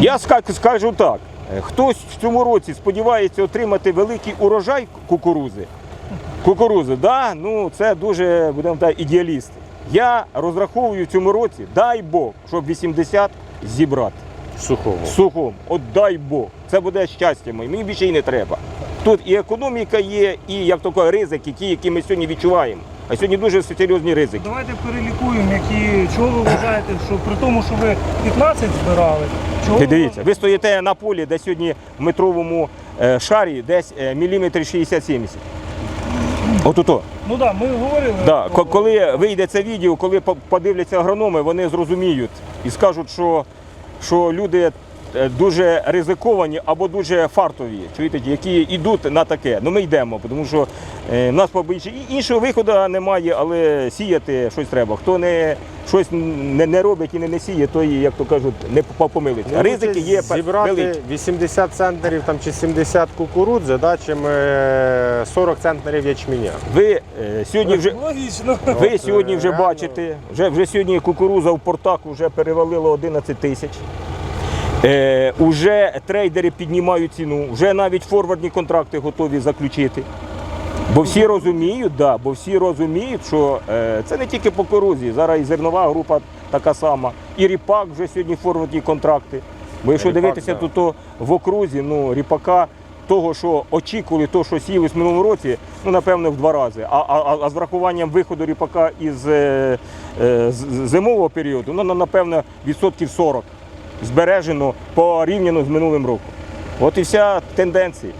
Я скажу так: хтось в цьому році сподівається отримати великий урожай кукурузи. Кукурузи, да, ну це дуже будемо так, ідеалісти. Я розраховую в цьому році, дай Бог, щоб 80 зібрати Сухого. сухом. От дай Бог. Це буде щастя моє. Мені більше і не треба. Тут і економіка є, і як тако ризики, ті, які ми сьогодні відчуваємо. А сьогодні дуже серйозні ризики. Давайте перелікуємо, які чого ви вважаєте, що при тому, що ви 15 збирали, чого Ти дивіться, ви стоїте на полі, де сьогодні в метровому е, шарі десь е, міліметр 60-70. Отуто. Ну так, да, ми говорили. Да. про- Коли вийде це відео, коли по- подивляться агрономи, вони зрозуміють і скажуть, що, що люди дуже ризиковані або дуже фартові, чуєте, які йдуть на таке. Ну ми йдемо, тому що е, в нас побільше і іншого виходу немає, але сіяти щось треба. Хто не щось не, не робить і не, не сіє, той, як то кажуть, не по- помилиться. Ризики є зібрати великі. 80 центнерів там, чи 70 кукурудзи, да, чим е, 40 центнерів ячменя. Ви е, сьогодні вже. Логічно. Ви От, сьогодні е, вже реально. бачите, вже, вже сьогодні кукуруза в портах вже перевалила 11 тисяч. Е, уже трейдери піднімають ціну, вже навіть форвардні контракти готові заключити. Бо всі розуміють, да, бо всі розуміють, що е, це не тільки по кукурузі, зараз і зернова група така сама, і ріпак вже сьогодні форвардні контракти. Бо якщо Ріпак, дивитися, да. то, то в окрузі ну, ріпака того, що очікували, то, що сіяли в минулому році, ну напевно в два рази. А, а, а з врахуванням виходу ріпака із е, е, зимового періоду, ну напевно відсотків 40 збережено порівняно з минулим роком. От і вся тенденція.